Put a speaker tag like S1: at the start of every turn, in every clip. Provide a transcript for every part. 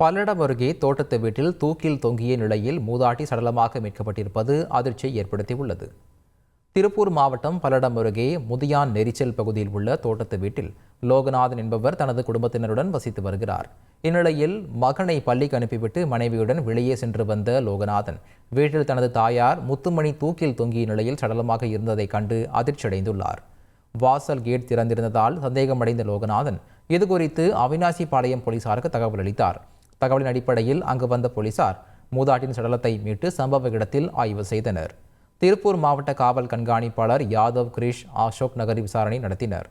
S1: பல்லடம் அருகே தோட்டத்து வீட்டில் தூக்கில் தொங்கிய நிலையில் மூதாட்டி சடலமாக மீட்கப்பட்டிருப்பது அதிர்ச்சியை ஏற்படுத்தியுள்ளது. திருப்பூர் மாவட்டம் பல்லடம் அருகே முதியான் நெரிச்சல் பகுதியில் உள்ள தோட்டத்து வீட்டில் லோகநாதன் என்பவர் தனது குடும்பத்தினருடன் வசித்து வருகிறார். இந்நிலையில் மகனை பள்ளிக்கு அனுப்பிவிட்டு மனைவியுடன் வெளியே சென்று வந்த லோகநாதன் வீட்டில் தனது தாயார் முத்துமணி தூக்கில் தொங்கிய நிலையில் சடலமாக இருந்ததைக் கண்டு அதிர்ச்சியடைந்துள்ளார். வாசல் கேட் திறந்திருந்ததால் சந்தேகமடைந்த லோகநாதன் இதுகுறித்து அவினாசிபாளையம் போலீசாருக்கு தகவல் அளித்தார். தகவலின் அடிப்படையில் அங்கு வந்த போலீசார் மூதாட்டின் சடலத்தை மீட்டு சம்பவ இடத்தில் ஆய்வு செய்தனர். திருப்பூர் மாவட்ட காவல் கண்காணிப்பாளர் யாதவ் கிரிஷ் அசோக் நகர் விசாரணை நடத்தினர்.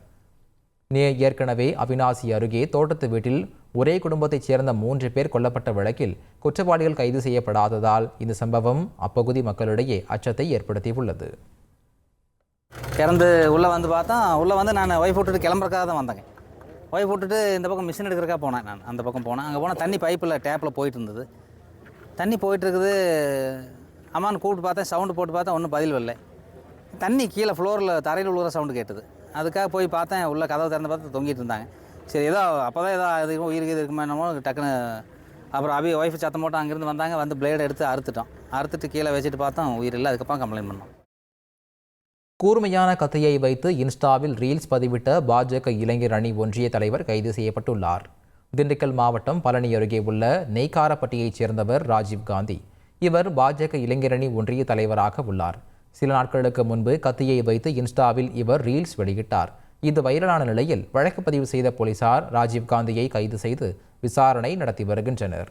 S1: நே ஏற்கனவே அவினாசி அருகே தோட்டத்து வீட்டில் ஒரே குடும்பத்தைச் சேர்ந்த மூன்று பேர் கொல்லப்பட்ட வழக்கில் குற்றவாளிகள் கைது செய்யப்படாததால் இந்த சம்பவம் அப்பகுதி மக்களிடையே அச்சத்தை ஏற்படுத்தியுள்ளது.
S2: திறந்து உள்ளே வந்து பார்த்தா உள்ளே வந்து நான் ஒய்ஃப் விட்டுட்டு கிளம்புறக்காக தான் வந்தேங்க. ஒய்ஃப் விட்டுட்டு இந்த பக்கம் மிஷின் எடுக்கிறக்கா போனேன் நான். அந்த பக்கம் போனேன். அங்கே போனால் தண்ணி பைப்பில் டேப்பில் போயிட்டு இருந்தது. தண்ணி போயிட்டுருக்குது அம்மான்னு கூப்பிட்டு பார்த்தேன். சவுண்டு போட்டு பார்த்தேன். ஒன்றும் பதில் வரல. தண்ணி கீழே ஃப்ளோரில் தரையில் உழுகிற சவுண்டு கேட்டது. அதுக்காக போய் பார்த்தேன். உள்ள கதவை திறந்து பார்த்து தொங்கிட்டு இருந்தாங்க. சரி ஏதோ அப்போ தான் ஏதோ அது உயிருக்கு இது இருக்குமா என்னமோ டக்குன்னு அப்புறம் அபி ஒய்ஃப் சத்தம் போட்டு அங்கேருந்து வந்தாங்க. வந்து பிளேடு எடுத்து அறுத்துட்டோம். அறுத்துட்டு கீழே வச்சுட்டு பார்த்தோம். உயிர் இல்லை. அதுக்கப்புறம் கம்ப்ளைண்ட் பண்ணோம்.
S1: கூர்மையான கத்தையை வைத்து இன்ஸ்டாவில் ரீல்ஸ் பதிவிட்ட பாஜக இளைஞர் அணி ஒன்றிய தலைவர் கைது செய்யப்பட்டுள்ளார். திண்டுக்கல் மாவட்டம் பழனி அருகே உள்ள நெய்காரப்பட்டியைச் சேர்ந்தவர் ராஜீவ் காந்தி. இவர் பாஜக இளைஞரணி ஒன்றிய தலைவராக உள்ளார். சில நாட்களுக்கு முன்பு கத்தியை வைத்து இன்ஸ்டாவில் இவர் ரீல்ஸ் வெளியிட்டார். இது வைரலான நிலையில் வழக்கு பதிவு செய்த போலீசார் ராஜீவ் காந்தியை கைது செய்து விசாரணை நடத்தி வருகின்றனர்.